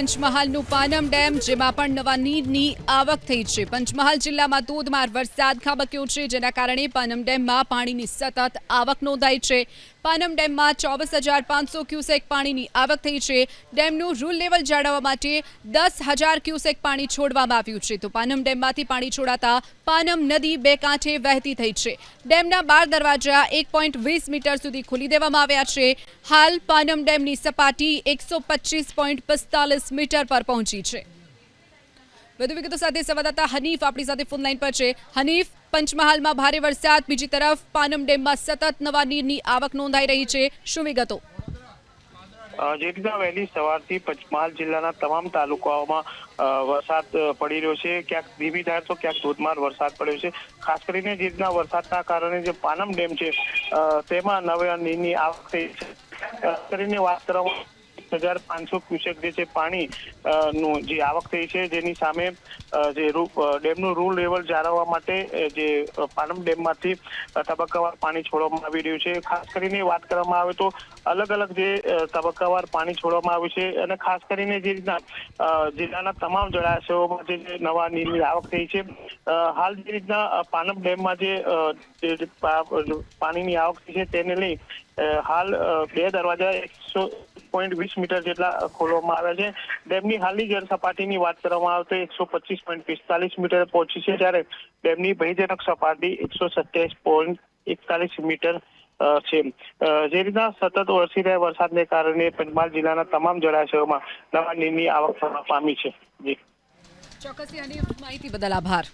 પંચમહાલનું Panam dam, જેમાં પણ નવા નીરની આવક થઈ છે. પંચમહાલ જિલ્લામાં ધોધમાર વરસાદ ખાબક્યો છે, જેના કારણે પાનમ ડેમમાં પાણીની સતત આવક નોંધાઈ છે. પાનમ ડેમમાં ચોવીસ હજાર પાંચસો ક્યુસેક પાણીની આવક થઈ છે. ડેમનું રૂલ લેવલ જાળવવા માટે દસ હજાર ક્યુસેક પાણી છોડવામાં આવ્યું છે. તો પાનમ ડેમમાંથી પાણી છોડાતા પાનમ નદી બે કાંઠે વહેતી થઈ છે. ડેમના બાર દરવાજા એક પોઈન્ટ વીસ મીટર સુધી ખોલી દેવામાં આવ્યા છે. હાલ પાનમ ડેમની સપાટી એકસો પચીસ પોઈન્ટ પિસ્તાલીસ મીટર પર પહોંચી છે. વધુ વિગતો સાથે સંવાદદાતા હનીફ આપણી સાથે ફોન પર છે. હનીફ, પંચમહાલમાં ભારે વરસાદ, બીજી તરફ પાનમ ડેમમાં સતત નવા નીરની આવક નોંધાઈ રહી છે. શું વિગતો? જે વહેલી સવારથી પંચમહાલ જિલ્લાના તમામ તાલુકાઓમાં વરસાદ પડી રહ્યો છે. ક્યાંક ધીમી તો ક્યાંક ધોધમાર વરસાદ પડ્યો છે. ખાસ કરીને જે રીતના વરસાદના કારણે જે પાનમ ડેમ છે તેમાં નવે નીરની આવક થઈ છે. કરીને વાત કરવામાં હજાર પાંચસો ક્યુસેક જે છે પાણી નું જે આવક થઈ છે, જેની સામે જે ડેમનું રૂલ લેવલ જાળવવા માટે જે પાનમ ડેમમાંથી તબક્કાવાર પાણી છોડવામાં આવી રહ્યું છે. ખાસ કરીને વાત કરવામાં આવે તો અલગ અલગ જે તબક્કાવાર પાણી છોડવામાં આવ્યું છે અને ખાસ કરીને જે રીતના જિલ્લાના તમામ જળાશયોમાં જે નવા નીરની આવક થઈ છે. હાલ જે રીતના પાનમ ડેમમાં જે પાણીની આવક થઈ છે તેને લઈ હાલ બે દરવાજા એકસો પોઈન્ટ વીસ મીટર જેટલા ખોલવામાં આવ્યા છે. ડેમની હાલની જળ સપાટીની વાત કરવામાં આવે તો એકસો પચીસ પોઈન્ટ પિસ્તાલીસ મીટર પહોંચી છે, જ્યારે ડેમની ભયજનક સપાટી એકસો સત્યાવીસ પોઈન્ટ એકતાલીસ મીટર છે. જે રીતના સતત વરસી રહ્યા વરસાદને કારણે પંચમહાલ જિલ્લાના તમામ જળાશયોમાં નવા નીરની આવક થવા પામી છે. ચોક્કસથી હનીફ માહિતી બદલ આભાર.